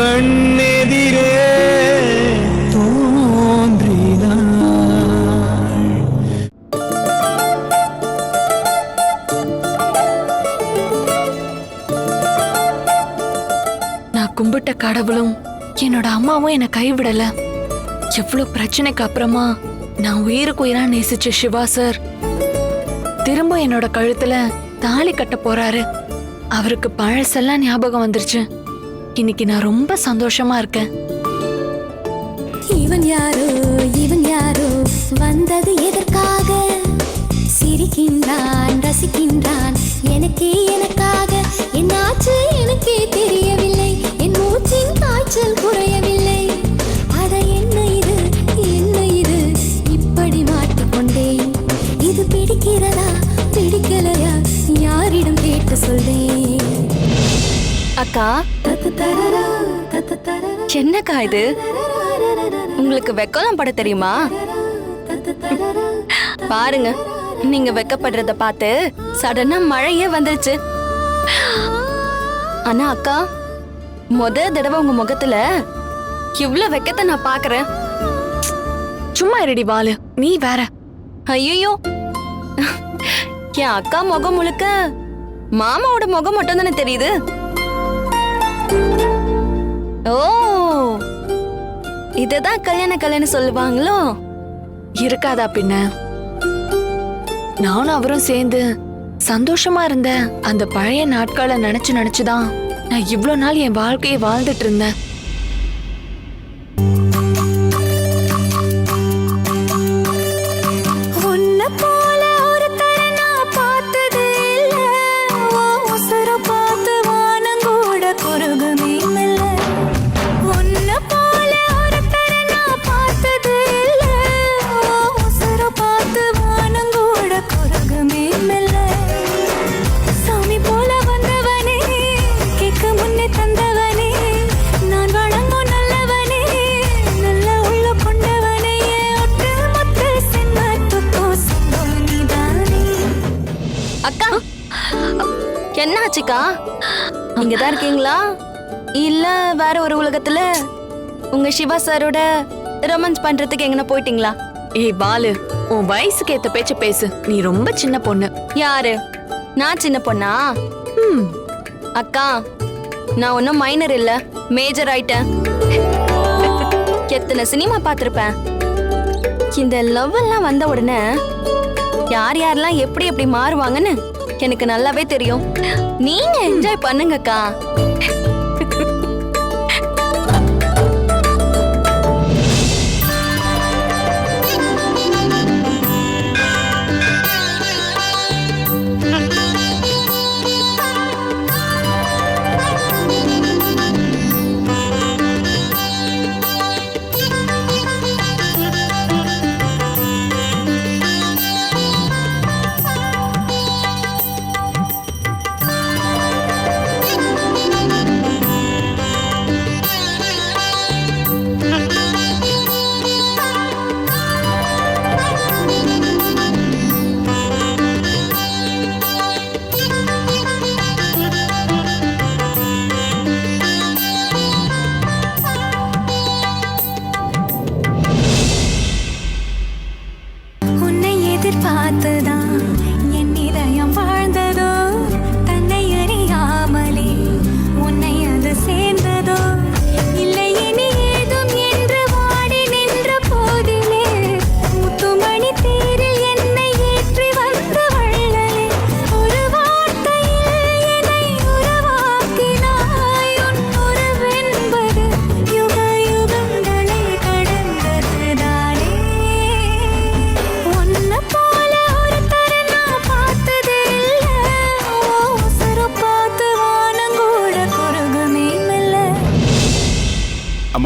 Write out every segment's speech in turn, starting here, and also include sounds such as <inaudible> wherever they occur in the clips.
கண்ணெதிரே நான் கும்பிட்ட கடவுளும் என்னோட அம்மாவும் என்னை கைவிடல. எவ்வளவு பிரச்சனைக்கு அப்புறமா நான் உயிருக்கு உயிரா நேசிச்ச சிவா சார். திரும்ப என்னோட கழுத்துல தாலி கட்ட போறாரு. அவருக்கு பழசெல்லாம் ஞாபகம் வந்துருச்சு. இன்னைக்கு நான் ரொம்ப சந்தோஷமா இருக்கேன். இவன் யாரோ இவன் யாரோ வந்தது எதற்காக? சிரிக்கின்றான் ரசிக்கின்றான். என்னக்கா இது. உங்களுக்கு வெக்கலாம் பட தெரியுமா? பாருங்க நீங்க வெக்கப்படுறத பார்த்து சடனா மழையே வந்துருச்சு. ஆனா அக்கா முத தடவை உங்க முகத்துல இவ்ளோ வெக்கத்தை நான் பாக்குறேன் சும்மா இருடி பாலு நீ வேற. ஐயோ என் அக்கா முகம் முழுக்க மாமாவோட முகம் மட்டும் தானே தெரியுது. ஓ. இததான் கல்யாண கல்யாணம் சொல்லுவாங்களோ? இருக்காதா பின்ன? நானும் அவரும் சேர்ந்து சந்தோஷமா இருந்த அந்த பழைய நாட்களை நினைச்சு நினைச்சுதான் நான் இவ்வளோ நாள் என் வாழ்க்கையை வாழ்ந்துட்டு இருந்தேன். ஆச்சுக்கா நீங்க தான் இருக்கீங்களா? இல்ல வேற ஒரு உலகத்துல? உங்க சிவா சாரோட ரொமான்ஸ் பண்றதுக்கு எங்கன போயிட்டீங்களா? ஏய் பாலு உன் வயசுக்கு ஏத்த பேச்ச பேசு. நீ ரொம்ப சின்ன பொண்ணு. யாரு? நான் சின்ன பொண்ணா? ம், அக்கா நான் ஒன்னும் மைனர் இல்ல. மேஜர் ஆயிட்டேன். எத்தனை சினிமா பார்த்திருப்பேன்? இந்த லவ் எல்லாம் வந்த உடனே யார் யாரெல்லாம் எப்படி எப்படி மாறுவாங்கன்னு எனக்கு நல்லாவே தெரியும். நீங்க என்ஜாய் பண்ணுங்கக்கா.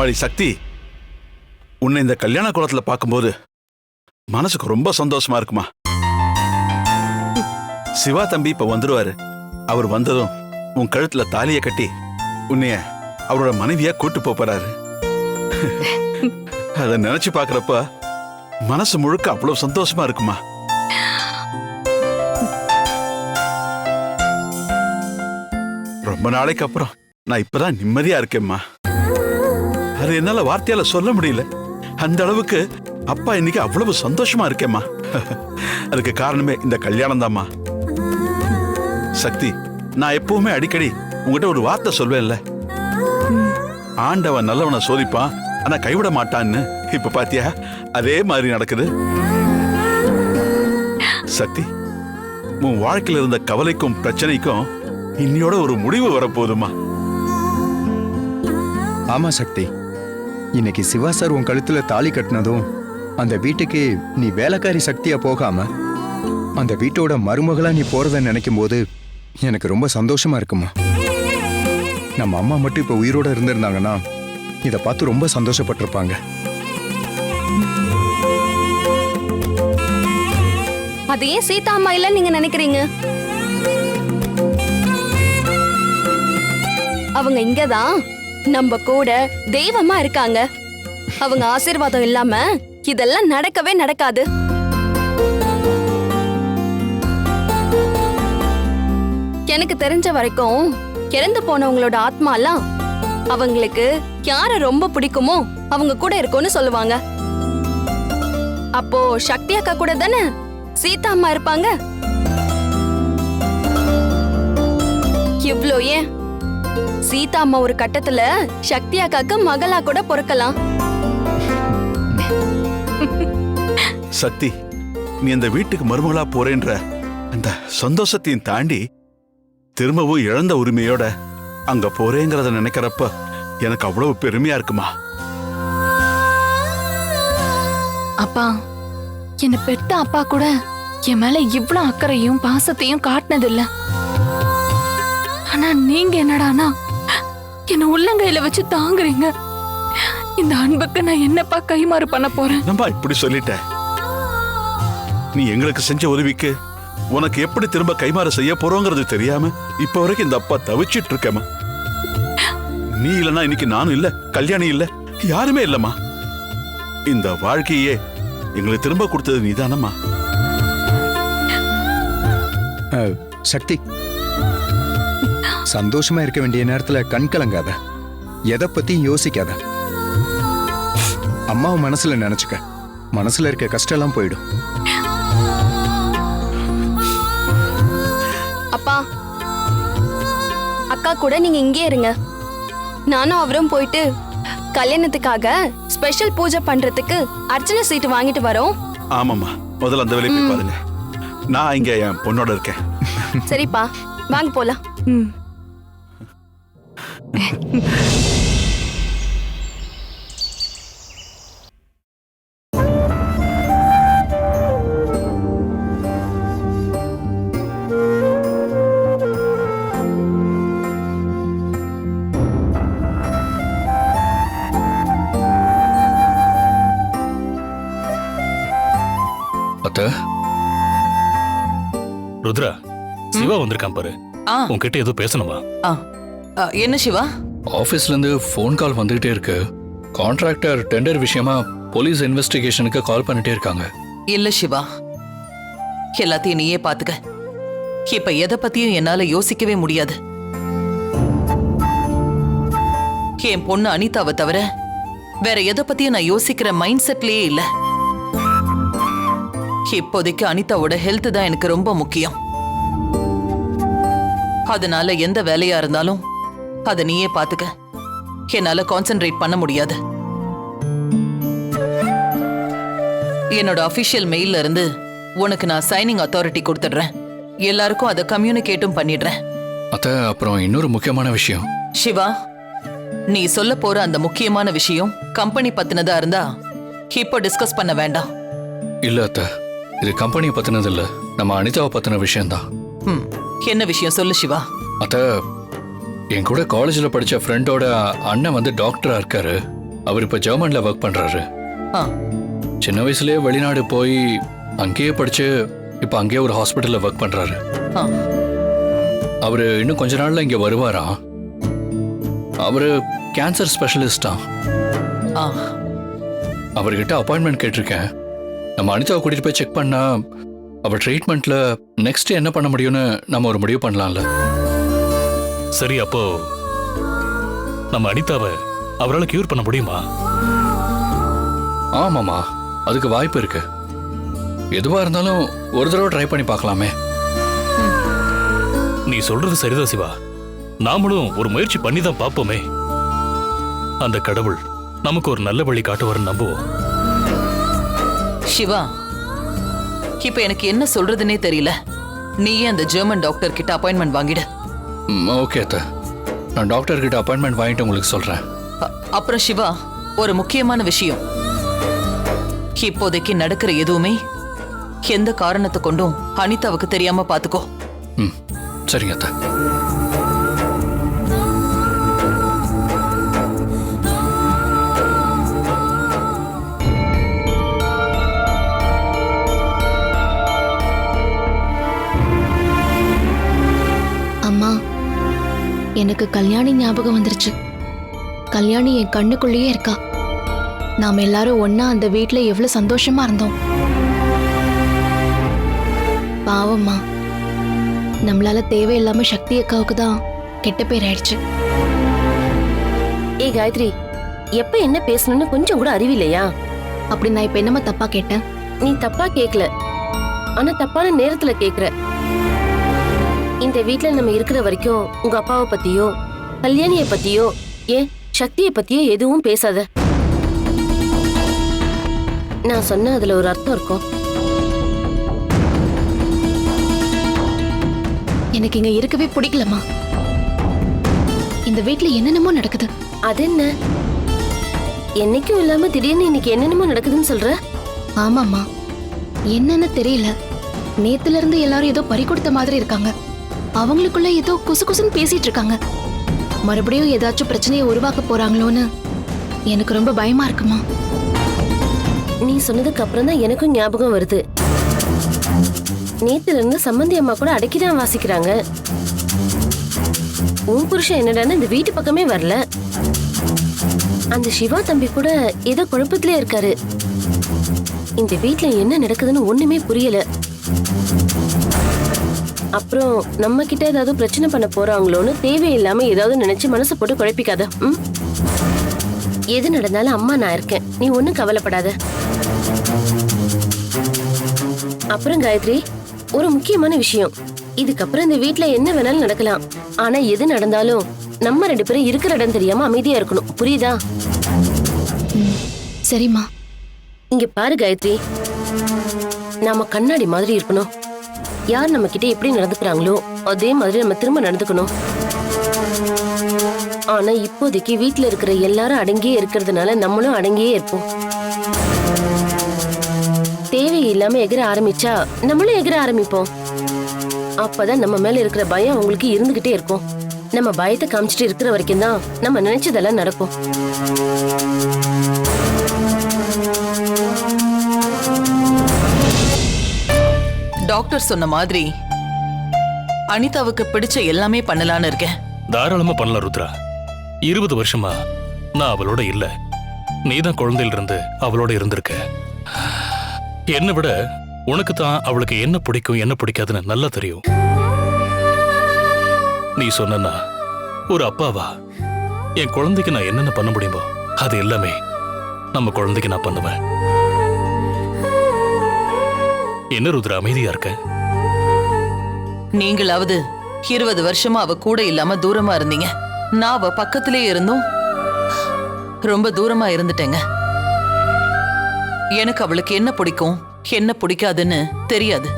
அம்மாடி சக்தி. உன்னை இந்த கல்யாண குளத்துல பார்க்கும்போது மனசுக்கு ரொம்ப சந்தோஷமா இருக்குமா? சிவா தம்பி இப்ப வந்துருவாரு. அவர் வந்ததும் உன் கழுத்துல தாலிய கட்டி உன்னைய அவரோட மனைவியா கூட்டு போறாரு. அத நினைச்சு பாக்குறப்ப மனசு முழுக்க அவ்வளவு சந்தோஷமா இருக்குமா? ரொம்ப நாளைக்கு அப்புறம் நான் இப்பதான் நிம்மதியா இருக்கேம்மா. அது என்னால வார்த்தையால சொல்ல முடியல. அந்த அளவுக்கு அப்பா இன்னைக்கு அவ்வளவு சந்தோஷமா இருக்கேம்மா. <laughs> அதுக்கு காரணமே இந்த கல்யாணம் தாம்மா. சக்தி நான் எப்பவுமே அடிக்கடி உங்ககிட்ட ஒரு வார்த்தை சொல்வேன்ல. ஆண்டவன் நல்லவனை சோதிப்பான் ஆனா கைவிட மாட்டான்னு. இப்ப பாத்தியா? அதே மாதிரி நடக்குது. சக்தி உன் வாழ்க்கையில இருந்த கவலைக்கும் பிரச்சனைக்கும் இன்னையோட ஒரு முடிவு வரப்போகுதுமா ஆமா சக்தி இன்னைக்கு சிவா சார் உன் கழுத்துல தாலி கட்டினதும் அந்த வீட்டுக்கு நீ வேலைக்காரி சக்தியா போகாம அந்த வீட்டோட மருமகளா நீ போறத நினைக்கும் போது எனக்கு ரொம்ப சந்தோஷமா இருக்குமா? நம்ம அம்மா மட்டும் இப்ப உயிரோட இருந்திருந்தாங்கன்னா இதை பார்த்து ரொம்ப சந்தோஷப்பட்டிருப்பாங்க. அது ஏன் சீதா அம்மா இல்ல நீங்க நினைக்கிறீங்க? அவங்க இங்கதான். நம்ம கூட தெய்வமா இருக்காங்க. அவங்க ஆசீர்வாதம் இல்லாம இதெல்லாம் நடக்கவே நடக்காது. எனக்கு தெரிஞ்ச வரைக்கும் இறந்து போனவங்களோட ஆத்மாலாம் அவங்களுக்கு யார ரொம்ப பிடிக்குமோ அவங்க கூட இருக்கும்னு சொல்லுவாங்க. அப்போ சக்தி அக்கா கூட தானே? சீதா அம்மா இருப்பாங்க. இவ்ளோ ஏன் சீதா அம்மா ஒரு கட்டத்துல சக்தி அக்காக்கு மகளா கூட பொறுக்கலாம். சக்தி நீ அந்த வீட்டுக்கு மருமகளா போறேன்ற அந்த சந்தோஷத்தையும் தாண்டி திரும்பவும் இழந்த உரிமையோட அங்க போறேங்கிறத நினைக்கிறப்ப எனக்கு அவ்வளவு பெருமையா இருக்குமா? அப்பா என்னை பெத்த அப்பா கூட என் மேல இவ்ளோ அக்கறையும் பாசத்தையும் காட்டினதில்ல. ஆனா நீங்க என்னடானா? என்ன உள்ளங்கையில வச்சு தாங்குறீங்க. இந்த அன்புக்கு நான் என்னப்பா கைமாறு பண்ண போறேன்? என்னம்மா இப்படி சொல்லிட்ட? நீ எங்களுக்கு செஞ்ச உதவிக்கு உனக்கு எப்படி திரும்ப கைமாற செய்ய போறோங்கிறது தெரியாம இப்ப வரைக்கும் இந்த அப்பா தவிச்சிட்டு இருக்கேம்மா. நீ இல்லனா இன்னைக்கு நானும் இல்ல கல்யாணி இல்ல யாருமே இல்லம்மா. இந்த வாழ்க்கையே எங்களுக்கு திரும்ப கொடுத்தது நீதானம்மா. சக்தி சந்தோஷமா இருக்க வேண்டிய நேரத்துல கண் கலங்காத. எதை பத்தியும் யோசிக்காத. அம்மாவை மனசுல நினைச்சுக்க. மனசுல இருக்க கஷ்டம் எல்லாம் போயிடும். அப்பா அக்கா கூட நீங்க இங்கே இருங்க. நானும் அவரும் போயிட்டு கல்யாணத்துக்காக ஸ்பெஷல் பூஜை பண்றதுக்கு அர்ச்சனை சீட்டு வாங்கிட்டு வரோம். ஆமாம்மா முதல்ல அந்த வேலையை போய் பாருங்க. நான் இங்க என் பொண்ணோட இருக்கேன். சரிப்பா வாங்க போலாம். ம். அத்த? ருத்ரா சிவா வந்திருக்கான் பாரு. உன்கிட்ட ஏதோ பேசணுமா? என்ன சிவா? ஆபீஸ்ல இருந்து ஃபோன் கால் வந்துகிட்டே இருக்கு. கான்ட்ராக்டர் டெண்டர் விஷயமா போலீஸ் இன்வெஸ்டிகேஷனுக்கு கால் பண்ணிட்டே இருக்காங்க. இல்ல சிவா. எல்லாத்தையும் நீயே பாத்துக்க. இப்ப எதை பத்தியும் என்னால யோசிக்கவே முடியாது. என் பொண்ணு அனிதாவை தவிர வேற எதை பத்தியும் நான் யோசிக்கிற மைண்ட் செட்லயே இல்ல. இப்போதைக்கு அனிதாவோட ஹெல்த் தான் எனக்கு ரொம்ப முக்கியம். அதனால எந்த வேலையா இருந்தாலும் அதை நீயே பாத்துக்க. என்னால கான்சென்ட்ரேட் பண்ண முடியாது. என்னோட அபிஷியல் மெயில்ல இருந்து உனக்கு நான் சைனிங் அத்தாரிட்டி கொடுத்துடுறேன். எல்லாருக்கும் அதை கம்யூனிகேட்டும் பண்ணிடுறேன். அத்த அப்புறம் இன்னொரு முக்கியமான விஷயம். சிவா நீ சொல்ல போற அந்த முக்கியமான விஷயம் கம்பெனி பத்தினதா இருந்தா இப்போ டிஸ்கஸ் பண்ண வேண்டாம். இல்ல அத்த. இது கம்பெனியை பத்தினது இல்ல. நம்ம அனிதாவை பத்தின விஷயம்தான். ம் என்ன விஷயம் சொல்லு சிவா. அத்த என் கூட காலேஜ்ல படிச்ச ஃப்ரெண்டோட அண்ணன் வந்து டாக்டரா இருக்காரு. அவர் இப்ப ஜெர்மன்ல ஒர்க் பண்றாரு. ஆ. சின்ன வயசுலயே வெளிநாடு போய் அங்கேயே படிச்சு இப்ப அங்கேயே ஒரு ஹாஸ்பிட்டல்ல ஒர்க் பண்றாரு. ஆ. அவரு இன்னும் கொஞ்ச நாள்ல இங்க வருவாராம் அவரு கேன்சர் ஸ்பெஷலிஸ்டா அவர்கிட்ட அப்பாயின்மெண்ட் கேட்டிருக்கேன். நம்ம அனிதாவை கூட்டிட்டு போய் செக் பண்ணா அவ ட்ரீட்மெண்ட்ல நெக்ஸ்ட் என்ன பண்ண முடியும்னு நம்ம ஒரு முடிவு பண்ணலாம்ல. சரி அப்போ நம்ம அனிதாவை அவரால் கியூர் பண்ண முடியுமா? ஆமாம்மா அதுக்கு வாய்ப்பு இருக்கு. எதுவா இருந்தாலும் ஒரு தடவை ட்ரை பண்ணி பார்க்கலாமே. நீ சொல்றது சரிதான் சிவா. நாமளும் ஒரு முயற்சி பண்ணி தான் பார்ப்போமே. அந்த கடவுள் நமக்கு ஒரு நல்ல வழி காட்டுவாருன்னு நம்புவோம். சிவா இப்ப எனக்கு என்ன சொல்றதுனே தெரியல. நீயே அந்த ஜெர்மன் டாக்டர் கிட்ட அப்பாயின்மெண்ட் வாங்கிடு. ஓகே அத்தை. நான் டாக்டர் கிட்ட அப்பாயின்மெண்ட் வாங்கிட்டு உங்களுக்கு சொல்றேன். அப்புறம் சிவா ஒரு முக்கியமான விஷயம். இப்போதைக்கு நடக்கிற எதுவுமே எந்த காரணத்தை கொண்டும் அனிதாவுக்கு தெரியாம பாத்துக்கோ. ம் சரிங்க அத்தை. எனக்கு கல்யாணி ஞாபகம் வந்துருச்சு. கல்யாணி என் கண்ணுக்குள்ளேயே இருக்கா. நாம எல்லாரும் ஒண்ணா அந்த வீட்ல எவ்வளவு சந்தோஷமா இருந்தோம். பாவம்மா. நம்மளால தேவையில்லாம சக்தி அக்காவுக்கு தான் கெட்ட பேர் ஆயிடுச்சு. ஏய் காயத்ரி எப்ப என்ன பேசணும்னு கொஞ்சம் கூட அறிவில்லையா அப்படி நான் இப்ப என்னமா தப்பா கேட்டேன்? நீ தப்பா கேக்கல. ஆனா தப்பான நேரத்துல கேக்குற. இந்த வீட்ல நம்ம இருக்கிற வரைக்கும் உங்க அப்பாவை பத்தியோ கல்யாணிய பத்தியோ ஏன் சக்திய பத்தியோ எதுவும் பேசாத. நான் சொன்ன அதுல ஒரு அர்த்தம் இருக்கும். எனக்கு இங்க இருக்கவே பிடிக்கலம்மா. இந்த வீட்ல என்னென்னமோ நடக்குது. அது என்ன? என்னைக்கும் இல்லாம திடீர்னு இன்னைக்கு என்னென்னமோ நடக்குதுன்னு சொல்ற? ஆமாம்மா. என்னன்னு தெரியல. நேத்துல இருந்து எல்லாரும் ஏதோ பறி கொடுத்த மாதிரி இருக்காங்க. அவங்களுக்குள்ள ஏதோ குசு குசுன்னு பேசிட்டு இருக்காங்க. மறுபடியும் ஏதாச்சும் பிரச்சனையை உருவாக்க போறாங்களோன்னு எனக்கு ரொம்ப பயமா இருக்குமா? நீ சொன்னதுக்கு அப்புறம் தான் எனக்கும் ஞாபகம் வருது. நேத்துல இருந்து சம்பந்தி அம்மா கூட அடக்கிதான் வாசிக்கிறாங்க. உன் புருஷன் என்னடான்னு இந்த வீட்டு பக்கமே வரல. அந்த சிவா தம்பி கூட ஏதோ குழப்பத்திலே இருக்காரு. இந்த வீட்டுல என்ன நடக்குதுன்னு ஒண்ணுமே புரியல. அப்புறம் நம்ம கிட்ட ஏதாவது பிரச்சனை பண்ண போறாங்களோன்னு தேவையில்லாம ஏதாவது நினைச்சு மனசை போட்டு குழப்பிக்காத. ம்? எது நடந்தாலும் அம்மா நான் இருக்கேன். நீ ஒன்னும் கவலைப்படாத. அப்புறம் காயத்ரி ஒரு முக்கியமான விஷயம். இதுக்கப்புறம் இந்த வீட்ல என்ன வேணாலும் நடக்கலாம். ஆனா எது நடந்தாலும் நம்ம ரெண்டு பேரும் இருக்கிற இடம் தெரியாம அமைதியா இருக்கணும். புரியுதா? சரிம்மா. இங்க பாரு காயத்ரி. நாம கண்ணாடி மாதிரி இருக்கணும். யார் நம்ம கிட்ட எப்படி நடந்துக்கிறாங்களோ அதே மாதிரி நம்ம திரும்ப நடந்துக்கணும். ஆனா இப்போதைக்கு வீட்டுல இருக்கிற எல்லாரும் அடங்கியே இருக்கிறதுனால நம்மளும் அடங்கியே இருப்போம். தேவையில்லாம எகிர ஆரம்பிச்சா நம்மளும் எகிர ஆரம்பிப்போம். அப்பதான் நம்ம மேல இருக்கிற பயம் அவங்களுக்கு இருந்துகிட்டே இருக்கும். நம்ம பயத்தை காமிச்சிட்டு இருக்கிற வரைக்கும் தான் நம்ம நினைச்சதெல்லாம் நடக்கும். டாக்டர் சொன்ன மாதிரி அனிதாவுக்கு பிடிச்ச எல்லாமே பண்ணலான்னு இருக்கேன். தாராளமா பண்ணலாம் ருத்ரா. இருபது வருஷமா நான் அவளோட இல்ல. நீதான் குழந்தையில இருந்து அவளோட இருந்திருக்க. என்னை விட உனக்கு தான் அவளுக்கு என்ன பிடிக்கும் என்ன பிடிக்காதுன்னு நல்லா தெரியும். நீ சொன்னா ஒரு அப்பாவா? என் குழந்தைக்கு நான் என்னென்ன பண்ண முடியுமோ அது எல்லாமே நம்ம குழந்தைக்கு நான் பண்ணுவேன். என்ன ருத்ரா அமைதியா இருக்க? நீங்களாவது இருபது வருஷமா அவ கூட இல்லாம தூரமா இருந்தீங்க. நான் அவ பக்கத்திலே இருந்தும் ரொம்ப தூரமா இருந்துட்டேங்க. எனக்கு அவளுக்கு என்ன பிடிக்கும் என்ன பிடிக்காதுன்னு தெரியாது.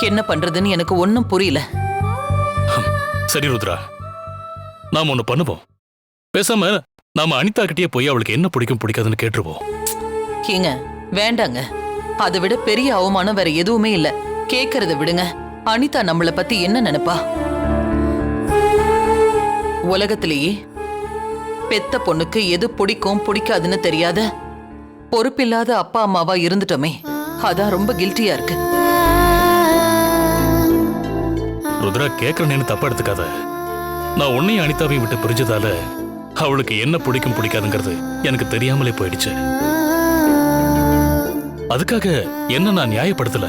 என்ன பண்றதுன்னு எனக்கு ஒன்னும் புரியல. சரி ருத்ரா நாம ஒண்ணு பண்ணுவோம். பேசாம நாம அனிதா கிட்டயே போய் அவளுக்கு என்ன பிடிக்கும் பிடிக்காதுன்னு கேட்டுருவோம். ஏங்க வேண்டாங்க. அதை விட பெரிய அவமானம் வேற எதுவுமே இல்ல. கேக்குறத விடுங்க. அனிதா நம்மள பத்தி என்ன நினைப்பா? உலகத்திலேயே பெத்த பொண்ணுக்கு எது பிடிக்கும் பிடிக்காதுன்னு தெரியாத பொறுப்பில்லாத அப்பா அம்மாவா இருந்துட்டோமே. அதான் ரொம்ப கில்ட்டியா இருக்கு. ருத்ரா கேட்கறேன்னு தப்பா எடுத்துக்காத. நான் உன்னையும் அனிதாவையும் விட்டு பிரிஞ்சதால அவளுக்கு என்ன பிடிக்கும் பிடிக்காதுங்கிறது எனக்கு தெரியாமலே போயிடுச்சு. அதுக்காக என்ன நான் நியாயப்படுத்தல?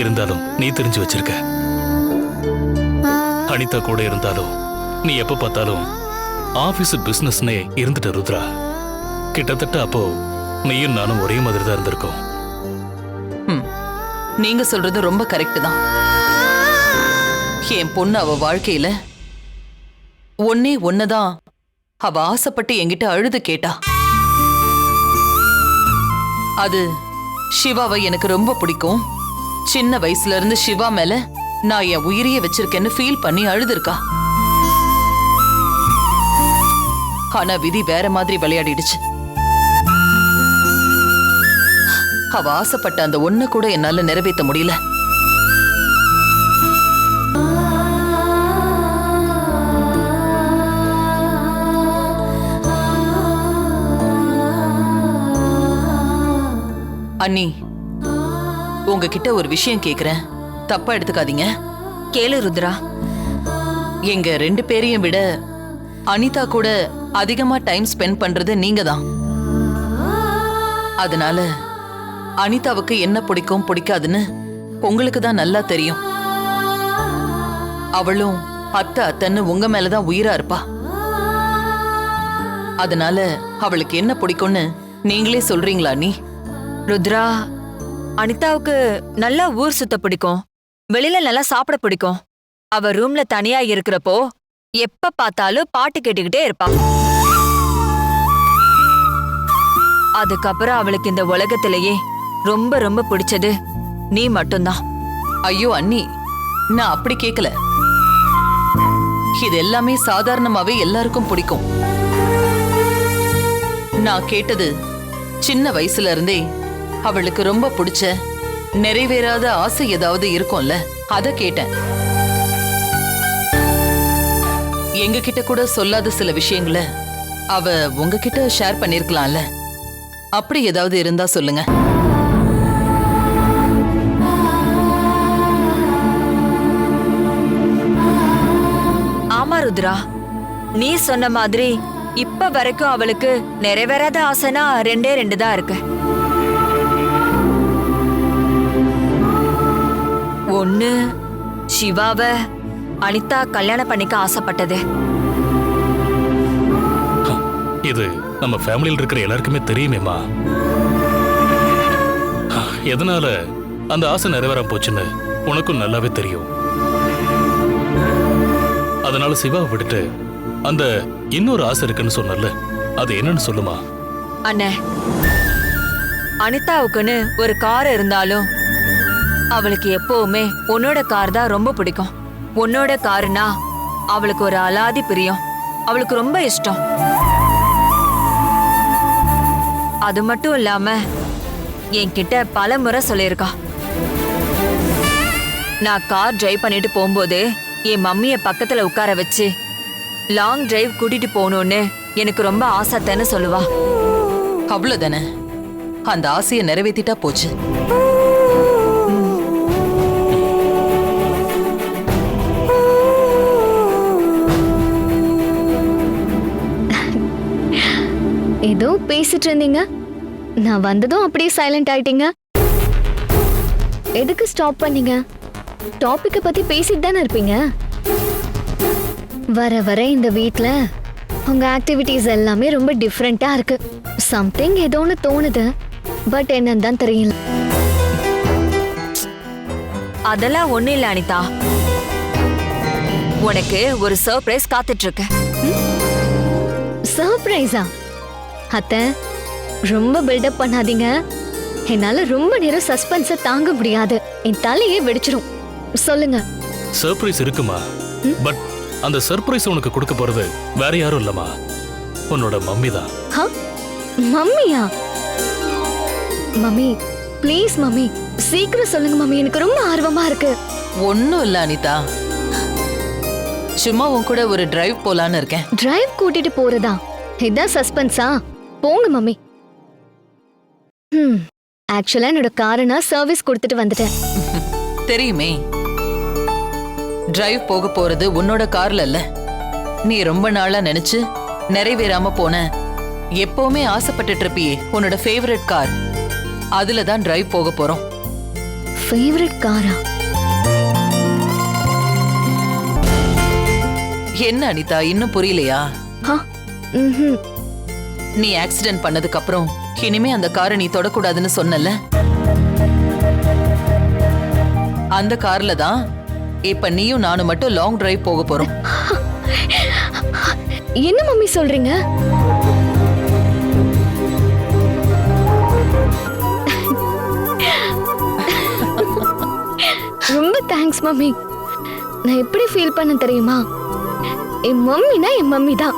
இருந்தாலும் நீ தெரிஞ்சு வச்சிருக்க. அனிதா கூட இருந்தாலும் நீ எப்ப பார்த்தாலும் ஆபீஸ் பிசினஸ்னே இருந்துட்ட ருத்ரா. கிட்டத்தட்ட அப்போ நீயும் நானும் ஒரே மாதிரி தான் இருந்திருக்கோம் நீங்க சொல்றது ரொம்ப கரெக்ட் தான். என் பொண்ணு அவ வாழ்க்கையில ஒன்னே ஒன்னதான் அவ ஆசைப்பட்டு என்கிட்ட அழுது கேட்டா. அது சிவாவை எனக்கு ரொம்ப பிடிக்கும். சின்ன வயசுல இருந்து சிவா மேல நான் என் உயிரையே வச்சிருக்கேன்னு ஃபீல் பண்ணி அழுதுருக்கா. ஆனா விதி வேற மாதிரி விளையாடிடுச்சு. அவ ஆசைப்பட்ட அந்த ஒண்ணு கூட என்னால நிறைவேற்ற முடியல. அண்ணி உங்ககிட்ட ஒரு விஷயம் கேக்குறேன். தப்பா எடுத்துக்காதீங்க. கேளு ருத்ரா. எங்க ரெண்டு பேரையும் விட அனிதா கூட அதிகமா டைம் ஸ்பெண்ட் பண்றது நீங்க தான் அதனால அனிதாவுக்கு என்ன பிடிக்கும் பிடிக்காதுன்னு உங்களுக்கு தான் நல்லா தெரியும். அவளும் அத்தை அத்தைன்னு உங்க மேலதான் உயிரா இருப்பா. அதனால அவளுக்கு என்ன பிடிக்கும்னு நீங்களே சொல்றீங்களா நீ ருத்ரா அனிதாவுக்கு நல்லா ஊர் சுத்த பிடிக்கும். வெளியில நல்லா சாப்பிட பிடிக்கும். அவ ரூம்ல தனியா இருக்கிறப்போ எப்ப பார்த்தாலும் பாட்டு கேட்டுக்கிட்டே இருப்பா. அதுக்கப்புறம் அவளுக்கு இந்த உலகத்திலேயே ரொம்ப ரொம்ப பிடிச்சது நீ மட்டும்தான். ஐயோ அண்ணி நான் அப்படி கேட்கல இது எல்லாமே சாதாரணமாவே எல்லாருக்கும் பிடிக்கும். நான் கேட்டது சின்ன வயசுல இருந்தே அவளுக்கு ரொம்ப பிடிச்ச நிறைவேறாத ஆசை ஏதாவது இருக்கும்ல அத கேட்டேன். எங்க கிட்ட கூட சொல்லாத சில விஷயங்களை அவ உங்ககிட்ட ஷேர் பண்ணிருக்கலாம்ல. அப்படி ஏதாவது இருந்தா சொல்லுங்க. ஆமா ருத்ரா. நீ சொன்ன மாதிரி இப்ப வரைக்கும் அவளுக்கு நிறைவேறாத ஆசைனா ரெண்டே ரெண்டு தான் இருக்கு. ஒண்ணு சிவாவ அனிதா கல்யாணம் பண்ணிக்க ஆசைப்பட்டது. இது நம்ம ஃபேமிலியில் இருக்கிற எல்லாருக்குமே தெரியுமேம்மா. எதனால அந்த ஆசை நிறைவேறாம போச்சுன்னு உனக்கும் நல்லாவே தெரியும். அதனால சிவாவை விட்டுட்டு அந்த இன்னொரு ஆசை இருக்குன்னு சொன்னல அது என்னன்னு சொல்லுமா? அண்ணே அனிதாவுக்குன்னு ஒரு கார் இருந்தாலும் அவளுக்கு எப்பவுமே உன்னோட கார் தான் ரொம்ப பிடிக்கும். உன்னோட காருனா அவளுக்கு ஒரு அலாதி பிரியம். அவளுக்கு ரொம்ப இஷ்டம். அது மட்டும் இல்லாம என்கிட்ட பல முறை சொல்லியிருக்கா. நான் கார் டிரைவ் பண்ணிட்டு போகும்போது என் மம்மிய பக்கத்துல உட்கார வச்சு லாங் டிரைவ் கூட்டிட்டு போகணும்னு எனக்கு ரொம்ப ஆசைத்தேன்னு சொல்லுவா. அவ்வளவுதானே? அந்த ஆசையை நிறைவேத்திட்டா போச்சு. ஏதோ பேசிட்டு இருந்தீங்க நான் வந்ததும் அப்படியே சைலண்ட் ஆயிட்டீங்க. எதுக்கு ஸ்டாப் பண்ணீங்க? டாபிக்கை பத்தி பேசிட்டு தானே இருப்பீங்க? வர வர இந்த வீட்ல உங்க ஆக்டிவிட்டீஸ் எல்லாமே ரொம்ப டிஃப்ரெண்டா இருக்கு. சம்திங் ஏதோ ஒன்று தோணுது. பட் என்னன்னு தான் தெரியல. அதெல்லாம் ஒண்ணு இல்ல அனிதா. உனக்கு ஒரு சர்ப்ரைஸ் காத்துட்டு இருக்கு. சர்ப்ரைஸா அத்தை ரொம்ப பில்டப் பண்ணாதீங்க. என்னால ரொம்ப நேரம் சஸ்பென்ஸை தாங்க முடியாது. என் தலையே வெடிச்சிரும். சொல்லுங்க. சர்ப்ரைஸ் இருக்குமா? பட் அந்த சர்ப்ரைஸ் உனக்கு கொடுக்க போறது வேற யாரும் இல்லம்மா. உன்னோட மம்மி தான். ஹ? மம்மியா? மம்மி ப்ளீஸ் மம்மி சீக்கிரம் சொல்லுங்க மம்மி எனக்கு ரொம்ப ஆர்வமா இருக்கு. ஒன்னும் இல்ல அனிதா. சும்மா உன் கூட ஒரு டிரைவ் போலான்னு இருக்கேன். டிரைவ் கூட்டிட்டு போறதா? இதான் சஸ்பென்ஸா போங்க மம்மி. ம் ஆக்சுவலா என்னோட காரை நான் சர்வீஸ் கொடுத்துட்டு வந்துட்டேன். தெரியுமே. டிரைவ் போக போறது உன்னோட கார்ல இல்ல. நீ ரொம்ப நாளா நினைச்சு நிறைவேறாம போன. எப்பவுமே ஆசைப்பட்டுட்டு இருப்பியே உன்னோட ஃபேவரட் கார் அதுல தான் டிரைவ் போக போறோம். ஃபேவரட் காரா என்ன அனிதா இன்னும் புரியலையா? ஹா. நீ ஆக்சிடென்ட் பண்ணதுக்கு அப்புறம் இனிமே அந்த காரை நீ தொடக்கூடாதுன்னு சொன்னல அந்த கார்ல தான் இப்ப நீயும் நானும் மட்டும் லாங் டிரைவ் போக போறோம். என்ன மம்மி சொல்றீங்க? ரொம்ப தேங்க்ஸ் மம்மி. நான் எப்படி ஃபீல் பண்ண தெரியுமா? என் மம்மினா என் மம்மி தான்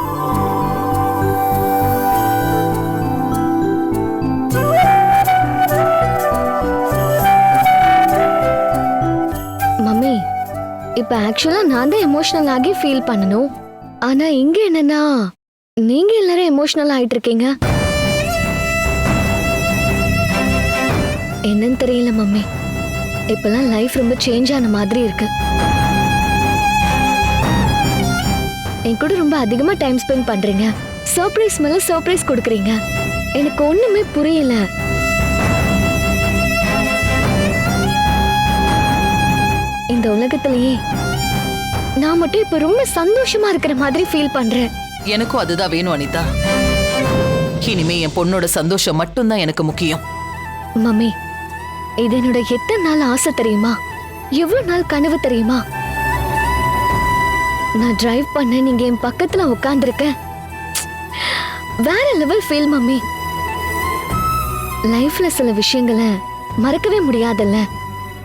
இப்ப ஆக்சுவலா நான் தான் எமோஷனல் ஆகி ஃபீல் பண்ணணும். ஆனா இங்க என்னன்னா நீங்க எல்லாரும் எமோஷனல் ஆயிட்டு இருக்கீங்க என்னன்னு தெரியல மம்மி. இப்பெல்லாம் லைஃப் ரொம்ப சேஞ்ச் ஆன மாதிரி இருக்கு. என் கூட ரொம்ப அதிகமா டைம் ஸ்பெண்ட் பண்றீங்க. சர்ப்ரைஸ் மேல சர்ப்ரைஸ் கொடுக்குறீங்க. எனக்கு ஒண்ணுமே புரியல. உலகத்திலேயே. நான் மட்டும் இப்ப ரொம்ப சந்தோஷமா இருக்கிற மாதிரி ஃபீல் பண்றேன். எனக்கும் அதுதான் வேணும் அனிதா. இனிமே என் பொண்ணோட சந்தோஷம் மட்டும்தான் எனக்கு முக்கியம். மம்மி இது என்னோட எத்தனை நாள் ஆசை தெரியுமா? எவ்வளவு நாள் கனவு தெரியுமா? நான் டிரைவ் பண்ண நீங்க என் பக்கத்துல உட்கார்ந்திருக்க வேற லெவல் ஃபீல் மம்மி. லைஃப்ல சில விஷயங்களை மறக்கவே முடியாதுல்ல?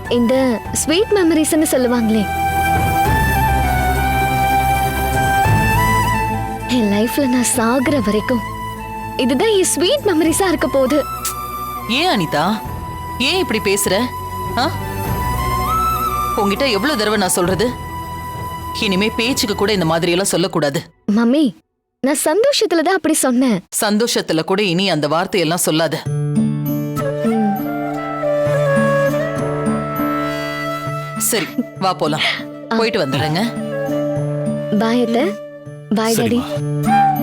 இந்த ஸ்வீட் மெமரிஸ்னு சொல்லுவாங்களே. என் லைஃப்ல நான் சாகுற வரைக்கும் இதுதான் என் ஸ்வீட் மெமரிஸா இருக்க போகுது. ஏன் அனிதா? ஏன் இப்படி பேசுற? ஆ? உன்கிட்ட எவ்வளவு தடவை நான் சொல்றது? இனிமே பேச்சுக்கு கூட இந்த மாதிரி எல்லாம் சொல்லக்கூடாது. மம்மி நான் சந்தோஷத்துல தான் அப்படி சொன்னேன். சந்தோஷத்துல கூட இனி அந்த வார்த்தையெல்லாம் சொல்லாத. சரி வா போலாம். போயிட்டு வந்துடுறேங்க. பாய் அத்தை. Bye daddy. சரிம்மா